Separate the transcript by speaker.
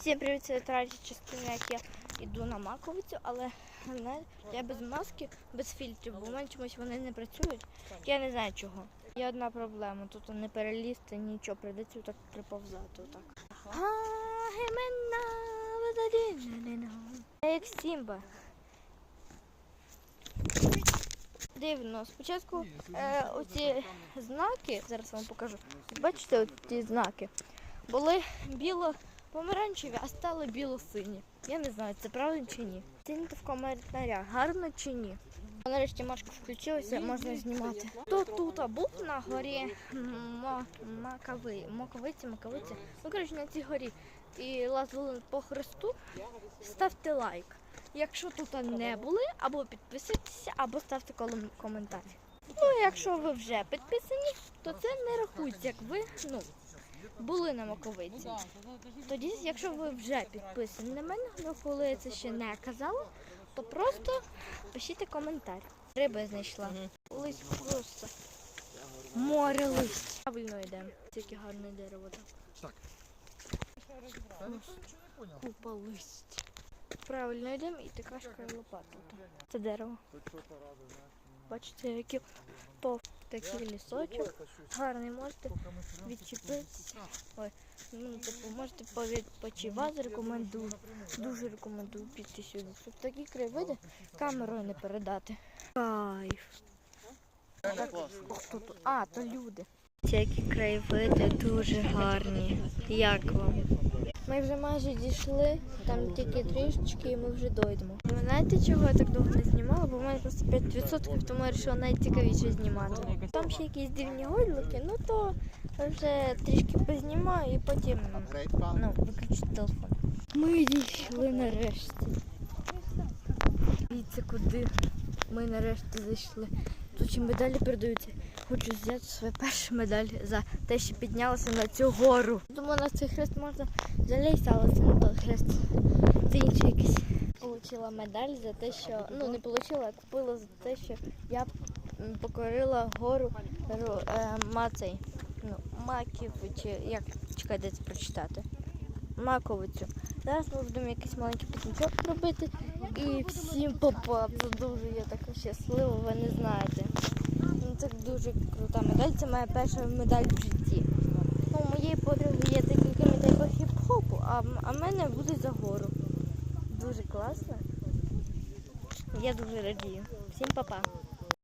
Speaker 1: Всім привіт, це третя частина, як я йду на маковицю, але я без маски, без фільтрів, бо в мене чомусь вони не працюють. Я не знаю чого. Є одна проблема, тут не перелізти, нічого, прийдеться так приповзати отак. Я як Сімба. Дивно, спочатку е, оці знаки, зараз вам покажу. Бачите, ці знаки були біло помаранчеві, а стали біло-сині. Я не знаю, це правильно чи ні. Ціньте в коментарях, гарно чи ні. Нарешті Машка включилася, можна знімати. Хто тут був на горі Макави, Маковиці, Маковиці, ну коротше на цій горі і лазили по хресту, ставте лайк. Якщо тут не були, або підписуйтеся, або ставте коментар. Ну, якщо ви вже підписані, то це не рахується, як ви ну, були на Маковиці. Тоді, якщо ви вже підписані на мене, ну коли я це ще не казала, то просто пишіть коментар. Риби знайшла. Лист просто. Море лист. Правильно йдемо. Тільки гарне дерево так.
Speaker 2: Так.
Speaker 1: Купа лист. Правильно йдемо і така ж лопата. Це дерево. Бачите, які то такий лісочок. Гарний можете відчепитися. Ой, ну типу, можете відпочивати, рекомендую. Дуже рекомендую піти сюди. Щоб такі краєвиди камерою не передати. Кайф. Хто тут? А, то люди. Всякі краєвиди дуже гарні. Як вам? Ми вже майже дійшли, там тільки трішечки і ми вже дойдемо. Ви знаєте, чого я так довго не знімала? Бо в мене просто 5%, тому я вирішила найцікавіше знімати. Там ще якісь дивні горлики, ну то вже трішки познімаю і потім ну, виключу телефон. Ми дійшли нарешті. Дивіться, куди ми нарешті зайшли. Тут медалі передаються. Хочу взяти свою першу медаль за те, що піднялася на цю гору. Думаю, на цей хрест можна залізти, але це не той хрест. Це інший якийсь. Получила медаль за те, що ну не отримала, а купила за те, що я покорила гору ру- е, Мацей. Ну, Маків, чи як чекайте прочитати. Маковицю. Зараз ми будемо якийсь маленький пікнічок робити. І всім попа. Це дуже я така щаслива, ви не знаєте. Ну, це дуже крута медаль. Це моя перша медаль в житті. Ну, у моєї подруги є декілька медалей по хіп-хопу, а, а мене буде за гору. Дуже класно. Я дуже радію. Всім па-па.